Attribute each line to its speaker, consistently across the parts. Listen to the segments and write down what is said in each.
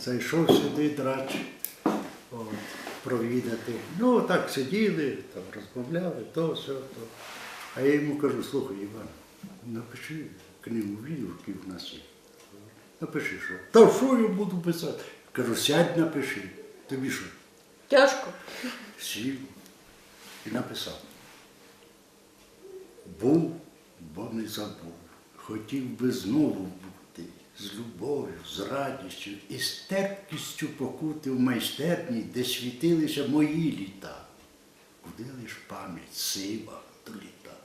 Speaker 1: зайшов сюди драч от, провідати. Ну, так сиділи, там розмовляли, то, все, то. А я йому кажу, слухай, Іван, напиши книгу відгуків в нас є. Напиши що. Та що я буду писати? Кажу, сядь, напиши. Тобі що?
Speaker 2: Тяжко.
Speaker 1: Сів і написав. Був, бо не забув. Хотів би знову з любов'ю, з радістю і з терпкістю покути в майстерні, де світилися мої літа. Куди лиш пам'ять сива до літа.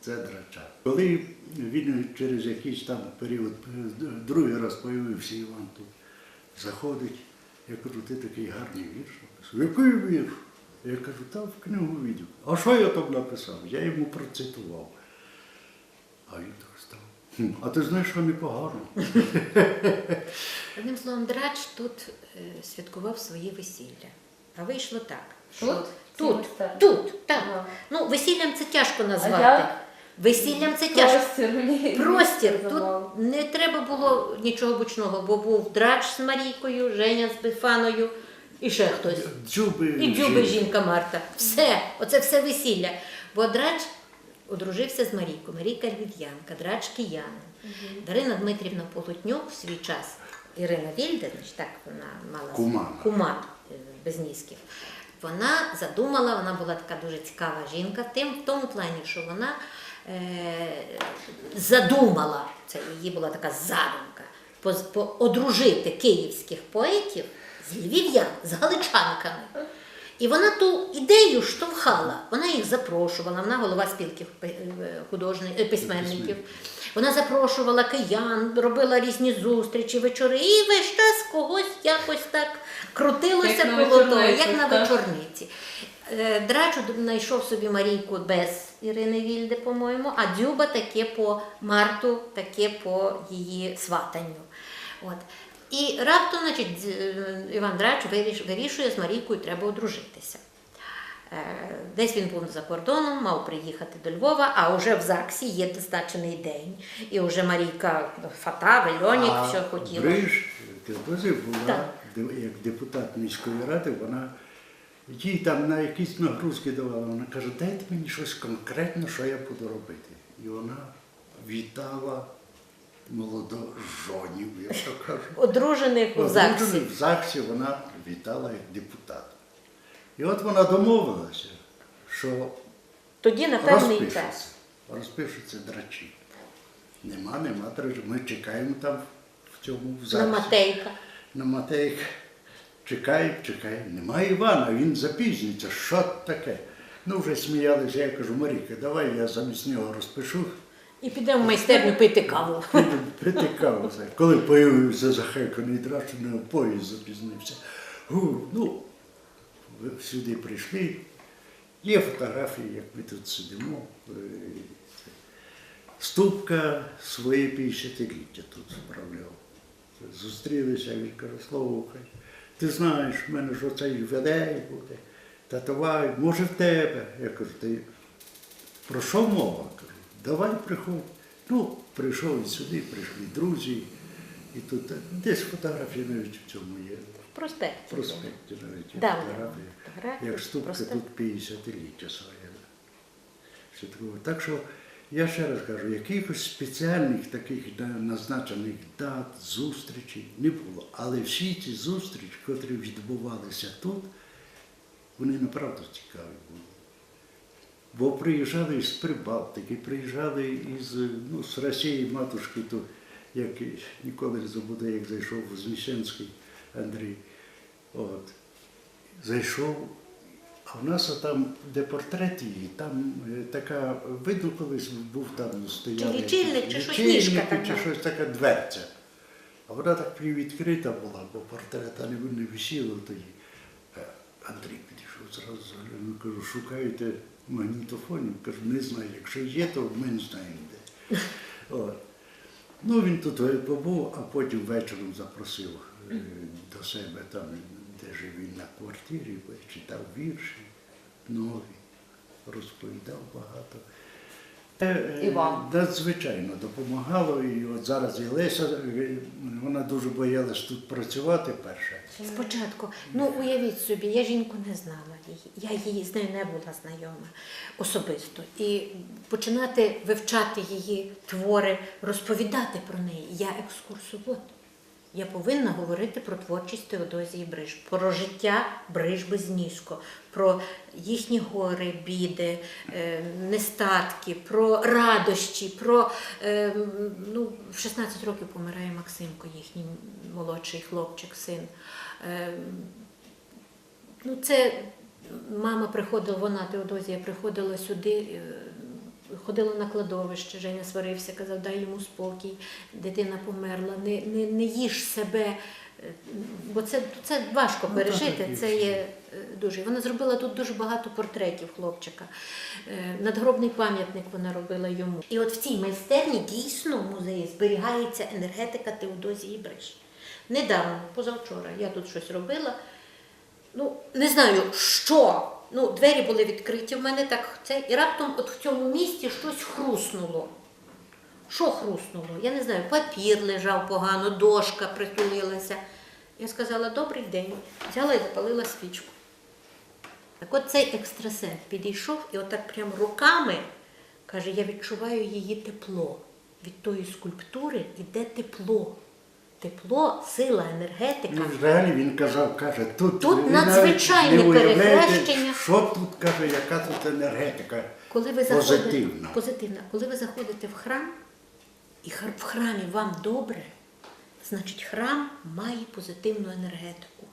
Speaker 1: Це драча. Коли він через якийсь там період другий раз появився Іван тут, заходить, я кажу, ти такий гарний вірш написав. Який вірш? Я кажу, та в книгу відео. А що я там написав? Я йому процитував. А він так став. «Хм, А ти знаєш, що непогано.
Speaker 2: Одним словом, драч тут е, святкував своє весілля. А вийшло так. що
Speaker 3: Тут?
Speaker 2: Тут, тут, так.
Speaker 3: Ага.
Speaker 2: Ну, весіллям це тяжко
Speaker 3: А
Speaker 2: назвати.
Speaker 3: як?
Speaker 2: Весіллям це тяжко.
Speaker 3: Простір. мені.
Speaker 2: Тут не треба було нічого гучного, бо був драч з Марійкою, Женя з Бефаною і ще хтось.
Speaker 1: Дзюби.
Speaker 2: І Дзюби жінка Марта. Все, оце все весілля. Бо драч одружився з Марійкою. Марійка львів'янка, драч киянин. Дарина Дмитрівна Полотнюк в свій час, Ірина Вільде, так вона мала
Speaker 1: Кума.
Speaker 2: кума е, Безнісків. Вона задумала, вона була така дуже цікава жінка, в тим, в тому плані, що вона е, задумала, це її була така задумка, поз- по- одружити київських поетів з львів'ян, з галичанками. І вона ту ідею штовхала, вона їх запрошувала, вона голова спілки художників, письменників. Вона запрошувала киян, робила різні зустрічі, вечори, і весь час когось якось так крутилося коло того, як на вечорниці. Е, Драч знайшов собі Марійку без Ірини Вільде, по-моєму, а Дзюба таке по Марту, таке по її сватанню. От. І раптом, значить, е, Іван Драч вирішує з Марійкою треба одружитися. Е, Десь він був за кордоном, мав приїхати до Львова, а вже в ЗАГСі є зазначений день. І вже Марійка Фата, Вельонік, все хотіла.
Speaker 1: Бриж Кирбази була
Speaker 2: Так.
Speaker 1: як депутат міської ради, вона їй там на якісь нагрузки давала. Вона каже, дайте мені щось конкретне, що я буду робити. І вона вітала молодожонів, я так кажу.
Speaker 2: Одружених у ЗАГСі.
Speaker 1: Одружених в ЗАГСі вона вітала як депутат. І от вона домовилася, що
Speaker 2: Тоді на певний
Speaker 1: розпишуться,
Speaker 2: час.
Speaker 1: розпишуться драчі. Нема, нема драчів. Ми чекаємо там в цьому в
Speaker 2: На Матейка.
Speaker 1: На Матейк. Чекаємо, чекаємо. Немає Івана, він запізнюється. Що таке? Ну, вже сміялися, я кажу, Маріка, давай я замість нього розпишу.
Speaker 2: І підемо в майстерню пити каву.
Speaker 1: Притикався. Коли появився захеканий драч, на поїзд запізнився. Ну, сюди прийшли. Є фотографії, як ми тут сидимо. Е. Ступка своє 50-ліття тут справляв. Зустрілися, він каже, слухай, ти знаєш, в мене ж оцей ювілей буде, татувай, може в тебе. Я кажу, ти про що мова? Давай приходь. Ну, прийшов і сюди, прийшли друзі. І тут десь фотографії навіть в цьому є.
Speaker 2: В проспекті.
Speaker 1: В проспекті навіть є
Speaker 2: Да,
Speaker 1: фотографії.
Speaker 2: фотографії,
Speaker 1: Як ступка тут 50-ліття своє. Так що я ще раз кажу, якихось спеціальних таких назначених дат, зустрічей не було. Але всі ці зустрічі, котрі відбувалися тут, вони направду цікаві були. Бо приїжджали з Прибалтики, приїжджали із ну, з Росії матушки, то як ніколи не забуду, як зайшов Знищенський Андрій. От. Зайшов, а в нас там, де портрет її, там е, така, видно, колись був там стояли.
Speaker 2: Чи лічильник, чи щось,
Speaker 1: лічильники,
Speaker 2: така.
Speaker 1: Чи щось така дверця. А вона так привідкрита була, бо портрета не, не висіло тоді. Е, Андрій підійшов зразу кажу, шукаєте магнітофонів? Кажу, не знаю. Якщо є, то ми не знаємо де. От. Ну, він тут е, побув, а потім вечором запросив е, до себе там, де жив він на квартирі, читав вірші нові, розповідав багато. Е,
Speaker 3: І вам.
Speaker 1: Надзвичайно допомагало. І от зараз і Леся, вона дуже боялась тут працювати перше.
Speaker 2: Спочатку, ну уявіть собі, я жінку не знала її, я її з нею не була знайома особисто. І починати вивчати її твори, розповідати про неї. Я екскурсовод. Я повинна говорити про творчість Теодозії Бриж, про життя Бриж Безніжко, про їхні гори, біди, е, нестатки, про радощі, про е, ну, в 16 років помирає Максимко, їхній молодший хлопчик, син. Е, Ну, це мама приходила, вона Теодозія приходила сюди, ходила на кладовище, Женя сварився, казав, дай йому спокій, дитина померла, не, не, не їж себе. е, Бо це, це важко
Speaker 1: Ну,
Speaker 2: пережити, це є е, дуже. Вона зробила тут дуже багато портретів хлопчика. Е, Надгробний пам'ятник вона робила йому. І от в цій майстерні дійсно в музеї зберігається енергетика Теодозії Бриш. Недавно, позавчора, я тут щось робила. Ну, не знаю, що. Ну, двері були відкриті в мене так. Це, і раптом от в цьому місці щось хруснуло. Що хруснуло? Я не знаю, папір лежав погано, дошка притулилася. Я сказала, добрий день. Взяла і запалила свічку. Так от цей екстрасенс підійшов і отак прям руками каже, я відчуваю її тепло. Від тої скульптури йде тепло. Тепло, сила, енергетика.
Speaker 1: Ну, взагалі він казав, каже, тут,
Speaker 2: Тут надзвичайне
Speaker 1: не
Speaker 2: перехрещення.
Speaker 1: Що тут каже, яка тут енергетика
Speaker 2: Коли ви заходите,
Speaker 1: позитивна.
Speaker 2: позитивна. Коли ви заходите в храм, і в храмі вам добре, значить храм має позитивну енергетику.